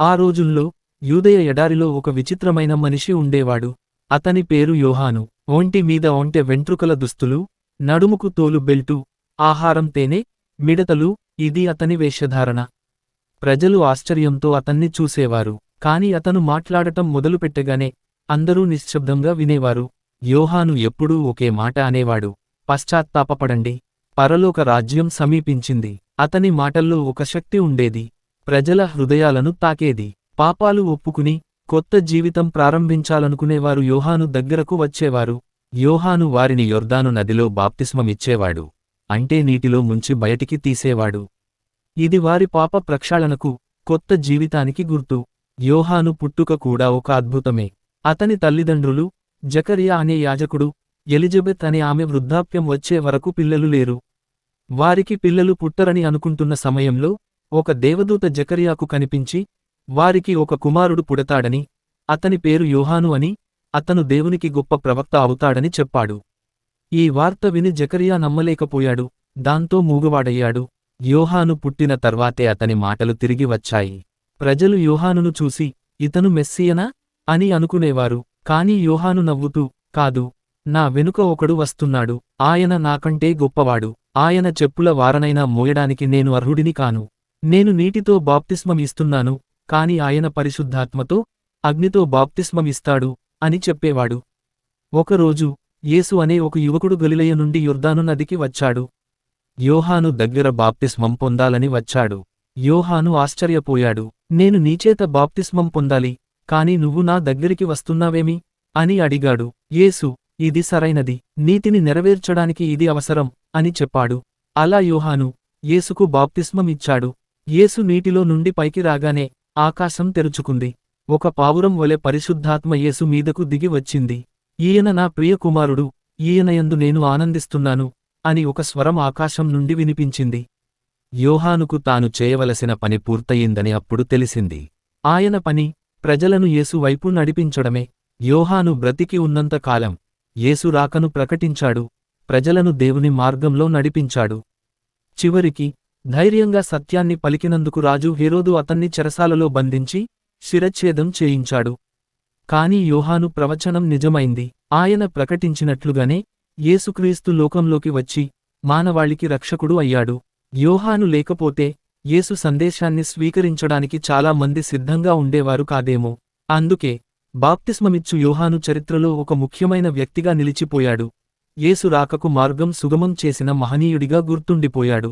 ఆ రోజుల్లో యూదయ ఎడారిలో ఒక విచిత్రమైన మనిషి ఉండేవాడు. అతని పేరు యోహాను. ఒంటి మీద ఒంటె వెంట్రుకల దుస్తులు నడుముకు తోలు బెల్టు ఆహారం తేనె మిడతలు ఇది అతని వేషధారణ. ప్రజలు ఆశ్చర్యంతో అతన్ని చూసేవారు. కాని అతను మాట్లాడటం మొదలుపెట్టగానే అందరూ నిశ్శబ్దంగా వినేవారు. యోహాను ఎప్పుడూ ఒకే మాట అనేవాడు. పశ్చాత్తాపపడండి. పరలోక రాజ్యం సమీపించింది. అతని మాటల్లో ఒక శక్తి ఉండేది. ప్రజల హృదయాలను తాకేది. పాపాలు ఒప్పుకుని కొత్త జీవితం ప్రారంభించాలనుకునేవారు యోహాను దగ్గరకు వచ్చేవారు. యోహాను వారిని యొర్దాను నదిలో బాప్తిస్మమిచ్చేవాడు. అంటే నీటిలో ముంచి బయటికి తీసేవాడు. ఇది వారి పాప ప్రక్షాళనకు కొత్త జీవితానికి గుర్తు. యోహాను పుట్టుక కూడా ఒక అద్భుతమే. అతని తల్లిదండ్రులు జకరియా అనే యాజకుడు ఎలిజబెత్ అనే ఆమె వృద్ధాప్యం వచ్చే వరకు పిల్లలు లేరు. వారికి పిల్లలు పుట్టరని అనుకుంటున్న సమయంలో ఒక దేవదూత జకరియాకు కనిపించి వారికి ఒక కుమారుడు పుడతాడని అతని పేరు యోహాను అని అతను దేవునికి గొప్ప ప్రవక్త అవుతాడని చెప్పాడు. ఈ వార్త విని జకరియా నమ్మలేకపోయాడు దాంతో మూగవాడయ్యాడు. యోహాను పుట్టిన తర్వాతే అతని మాటలు తిరిగి వచ్చాయి. ప్రజలు యోహానును చూసి ఇతను మెస్సియనా? అని అనుకునేవారు కాని యోహాను నవ్వుతూ కాదు నా వెనుక ఒకడు వస్తున్నాడు ఆయన నాకంటే గొప్పవాడు ఆయన చెప్పుల వారనైనా మోయడానికి నేను అర్హుడిని కాను. నేను నీటితో బాప్తిస్మం ఇస్తున్నాను కాని ఆయన పరిశుద్ధాత్మతో అగ్నితో బాప్తిస్మం ఇస్తాడు అని చెప్పేవాడు. ఒకరోజు యేసు అనే ఒక యువకుడు గలిలయ నుండి యుర్దాను నదికి వచ్చాడు. యోహాను దగ్గర బాప్తిస్మం పొందాలని వచ్చాడు. యోహాను ఆశ్చర్యపోయాడు. నేను నీచేత బాప్తిస్మం పొందాలి కాని నువ్వు నా దగ్గరికి వస్తున్నావేమి? అని అడిగాడు. యేసు ఇది సరైనది నీతిని నెరవేర్చడానికి ఇది అవసరం అని చెప్పాడు. అలా యోహాను యేసుకు బాప్తిస్మం ఇచ్చాడు యేసు నీటిలో నుండి పైకి రాగానే ఆకాశం తెరుచుకుంది. ఒక పావురం వలె పరిశుద్ధాత్మ యేసు మీదకు దిగి వచ్చింది. ఈయన నా ప్రియ కుమారుడు ఈయనయందు నేను ఆనందిస్తున్నాను అని ఒక స్వరం ఆకాశం నుండి వినిపించింది. యోహానుకు తాను చేయవలసిన పని పూర్తయిందని అప్పుడు తెలిసింది. ఆయన పని ప్రజలను యేసు వైపు నడిపించడమే. యోహాను బ్రతికి ఉన్నంతకాలం యేసు రాకను ప్రకటించాడు. ప్రజలను దేవుని మార్గంలో నడిపించాడు. చివరికి ధైర్యంగా సత్యాన్ని పలికినందుకు రాజు హేరోదు అతన్ని చెరసాలలో బంధించి శిరచ్ఛేదం చేయించాడు. కాని యోహాను ప్రవచనం నిజమైంది. ఆయన ప్రకటించినట్లుగానే యేసుక్రీస్తు లోకంలోకి వచ్చి మానవాళికి రక్షకుడు అయ్యాడు. యోహాను లేకపోతే యేసు సందేశాన్ని స్వీకరించడానికి చాలా మంది సిద్ధంగా ఉండేవారు కాదేమో. అందుకే బాప్తిస్మమిచ్చు యోహాను చరిత్రలో ఒక ముఖ్యమైన వ్యక్తిగా నిలిచిపోయాడు. యేసు రాకకు మార్గం సుగమం చేసిన మహనీయుడిగా గుర్తుండిపోయాడు.